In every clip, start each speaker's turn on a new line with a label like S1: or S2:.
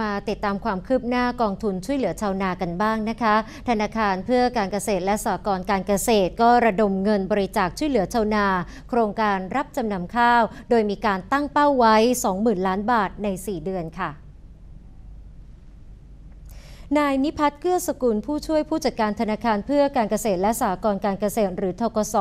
S1: มาติดตามความคืบหน้ากองทุนช่วยเหลือชาวนากันบ้างนะคะ ธนาคารเพื่อการเกษตรและสหกรณ์การเกษตร ก็ระดมเงินบริจาคช่วยเหลือชาวนา โครงการรับจำนำข้าว โดยมีการตั้งเป้าไว้ 20,000 ล้านบาทใน 4 เดือนค่ะ นายนิพัฒน์เกื้อสกุลผู้ช่วยผู้จัดการธนาคารเพื่อการเกษตรและสหกรณ์การเกษตรหรือทกส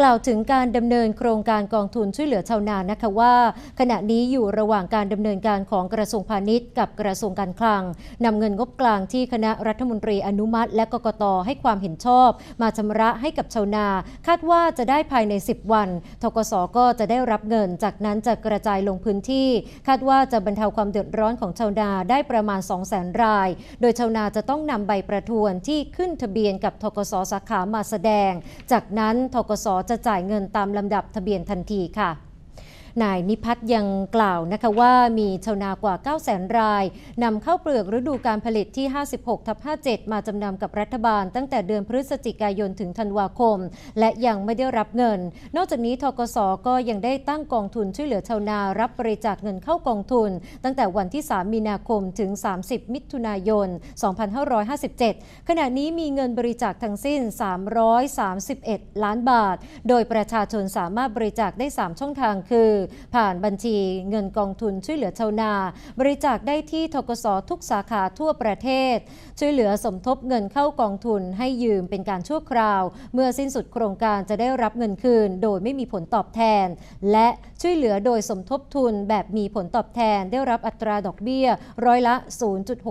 S1: กล่าวถึงการดำเนินโครงการกองทุนช่วยเหลือชาวนานะคะว่า ขณะนี้อยู่ระหว่างการดำเนินการของกระทรวงพาณิชย์กับกระทรวงการคลังนำเงินงบกลางที่คณะรัฐมนตรีอนุมัติ และกกตให้ความเห็นชอบ มาชำระให้กับชาวนา คาดว่าจะได้ภายใน 10 วัน ทกสก็จะได้รับเงิน จากนั้นจะกระจายลงพื้นที่ คาดว่าจะบรรเทาความเดือดร้อนของชาวนาได้ประมาณ 200,000 ราย โดยชาวนาจะต้องนำใบประทวนที่ขึ้นทะเบียนกับทกสสาขามาแสดง จากนั้นทกสจะจ่ายเงินตามลำดับทะเบียนทันทีค่ะ นายนิพัฒน์ยังกล่าวนะคะว่ามีชาวนากว่า 9 0 0 0 0รายนำเข้าวเปลือกฤดูการผลิตที่ 56ทับ57 มาจำนำกับรัฐบาล ตั้งแต่เดือนพฤศจิกายนถึงธันวาคม และยังไม่ได้รับเงิน นอกจากนี้ทกสก็ยังได้ตั้งกองทุนช่วยเหลือชาวนารับบริจาคเงินเข้ากองทุน ตั้งแต่วันที่ 3 มีนาคมถึง 30 มิถุนายน 2557 ขณะนี้มีเงินบริจาคทั้งสิ้น 331 ล้านบาท โดยประชาชนสามารถบริจาคได้ 3 ช่องทางคือคือผ่านบัญชีเงินกองทุนช่วยเหลือชาวนา บริจาคได้ที่ทกสทุกสาขาทั่วประเทศ ช่วยเหลือสมทบเงินเข้ากองทุนให้ยืมเป็นการชั่วคราว เมื่อสิ้นสุดโครงการจะได้รับเงินคืน โดยไม่มีผลตอบแทน และ ช่วยเหลือโดยสมทบทุนแบบมีผลตอบแทนได้รับอัตราดอกเบี้ยร้อยละ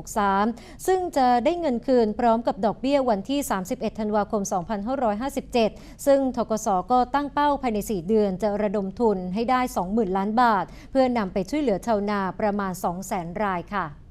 S1: 0.63 ซึ่งจะได้เงินคืนพร้อมกับดอกเบี้ยวันที่ 31 ธันวาคม 2557 ซึ่งทกสก็ตั้งเป้าภายใน 4 เดือนจะระดมทุนให้ได้ 20,000 ล้านบาท เพื่อนำไปช่วยเหลือชาวนาประมาณ 200,000 รายค่ะ